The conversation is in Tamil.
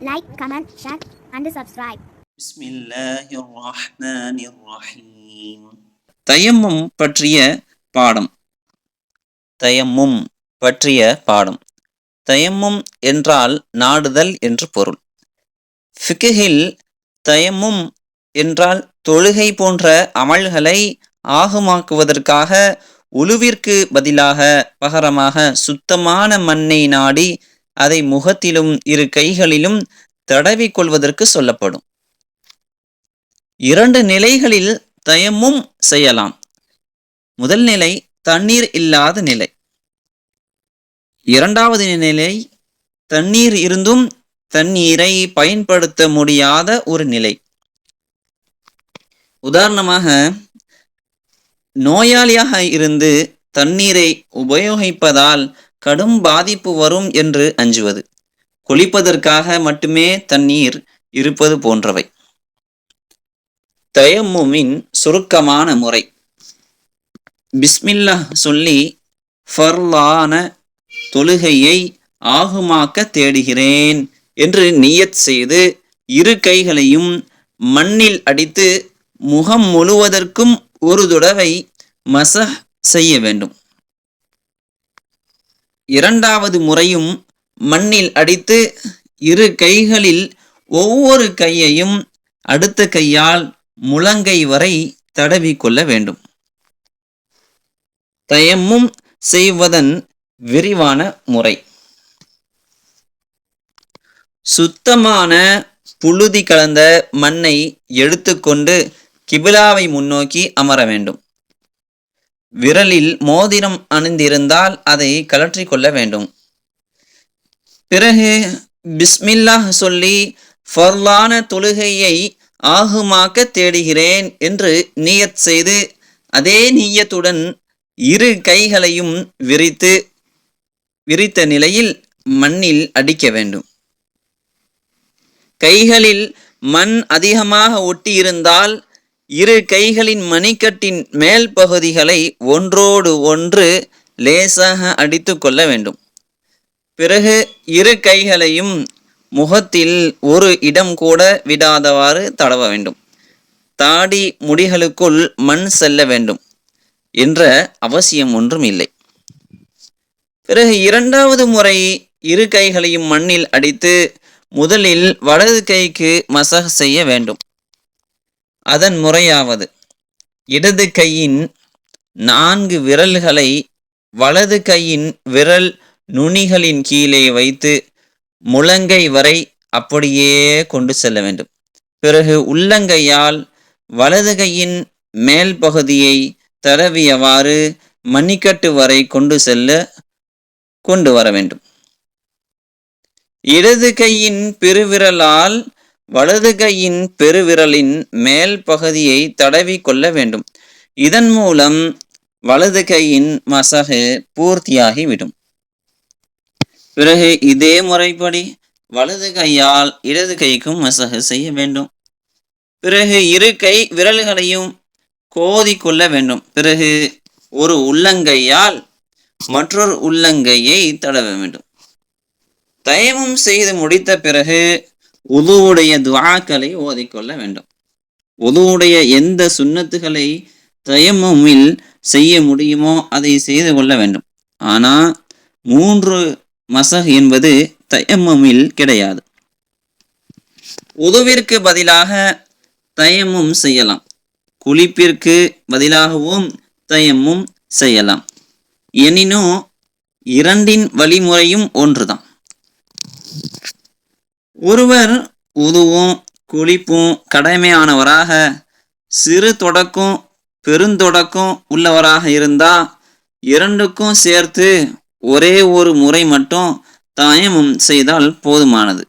Like comment share and subscribe பிஸ்மில்லாஹிர் பற்றிய பாடம். தயம்மும் பற்றிய பாடம். தயம்மும் என்றால் நாடுதல் என்று பொருள். ஃபிகில் தயமும் என்றால் தொழுகை போன்ற அமல்களை ஆகுமாக்குவதற்காக உழுவிற்கு பதிலாக பகரமாக சுத்தமான மண்ணை நாடி அதை முகத்திலும் இரு கைகளிலும் தடவிக் கொள்வதற்கு சொல்லப்படும். இரண்டு நிலைகளில் தயமும் செய்யலாம். முதல் நிலை தண்ணீர் இல்லாத நிலை. இரண்டாவது நிலை தண்ணீர் இருந்தும் தண்ணீரை பயன்படுத்த முடியாத ஒரு நிலை. உதாரணமாக நோயாளியாக இருந்து தண்ணீரை உபயோகிப்பதால் கடும் பாதிப்பு வரும் என்று அஞ்சுவது. குளிப்பதற்காக மட்டுமே தண்ணீர் இருப்பது போன்றவை. தயம்முமின் சுருக்கமான முறை. பிஸ்மில்லா சொல்லி ஃபர்லான தொழுகையை ஆகுமாக்க தேடுகிறேன் என்று நியத் செய்து இரு கைகளையும் மண்ணில் அடித்து முகம் முழுவதற்கும் ஒரு தடவை மசஹ் செய்ய வேண்டும். இரண்டாவது முறையும் மண்ணில் அடித்து இரு கைகளில் ஒவ்வொரு கையையும் அடுத்த கையால் முழங்கை வரை தடவி கொள்ள வேண்டும். தயமும் செய்வதன் விரிவான முறை. சுத்தமான புழுதி கலந்த மண்ணை எடுத்துக்கொண்டு கிபிலாவை முன்னோக்கி அமர வேண்டும். விரலில் மோதிரம் அணிந்திருந்தால் அதை கலற்றி கொள்ள வேண்டும். பிறகு பிஸ்மில்லாஹ் சொல்லி ஃபர்லான தொழுகையை ஆகுமாக்க தேடுகிறேன் என்று நீயத் செய்து அதே நீயத்துடன் இரு கைகளையும் விரித்து விரித்த நிலையில் மண்ணில் அடிக்க வேண்டும். கைகளில் மண் அதிகமாக ஒட்டியிருந்தால் இரு கைகளின் மணிக்கட்டின் மேல் பகுதிகளை ஒன்றோடு ஒன்று லேசாக அடித்து கொள்ள வேண்டும். பிறகு இரு கைகளையும் முகத்தில் ஒரு இடம் கூட விடாதவாறு தடவ வேண்டும். தாடி முடிகளுக்குள் மண் செல்ல வேண்டும் என்ற அவசியம் ஒன்றும் இல்லை. பிறகு இரண்டாவது முறை இரு கைகளையும் மண்ணில் அடித்து முதலில் வலது கைக்கு மசக செய்ய வேண்டும். அதன் முறையாவது. இடது கையின் நான்கு விரல்களை வலது கையின் விரல் நுனிகளின் கீழே வைத்து முழங்கை வரை அப்படியே கொண்டு செல்ல வேண்டும். பிறகு உள்ளங்கையால் வலது கையின் மேல் பகுதியை தடவியவாறு மணிக்கட்டு வரை கொண்டு செல்ல கொண்டு வர வேண்டும். இடது கையின் பெருவிரலால் வலது கையின் பெருவிரலின் மேல் பகுதியை தடவி கொள்ள வேண்டும். இதன் மூலம் வலது கையின் மசகு பூர்த்தியாகிவிடும். பிறகு இதே முறைப்படி வலது கையால் இடது கைக்கும் மசகு செய்ய வேண்டும். பிறகு இரு கை விரல்களையும் கோதி கொள்ள வேண்டும். பிறகு ஒரு உள்ளங்கையால் மற்றொரு உள்ளங்கையை தடவ வேண்டும். தயமம் செய்து முடித்த பிறகு உதுவுடைய துவாக்களை ஓதிக்கொள்ள வேண்டும். உதுவுடைய எந்த சுண்ணத்துகளை தயமுமில் செய்ய முடியுமோ அதை செய்து கொள்ள வேண்டும். ஆனால் மூன்று மசஹ் என்பது தயம்முமில் கிடையாது. உதுவிற்கு பதிலாக தயமும் செய்யலாம். குளிப்பிற்கு பதிலாகவும் தயமும் செய்யலாம். எனினும் இரண்டின் வழிமுறையும் ஒன்றுதான். ஒருவர் உதுவும் குளிப்பும் கடமையானவராக சிறு தொடக்கம் பெருந்தொடக்கம் உள்ளவராக இருந்தா இரண்டுக்கும் சேர்த்து ஒரே ஒரு முறை மட்டும் தாயமும் செய்தால் போதுமானது.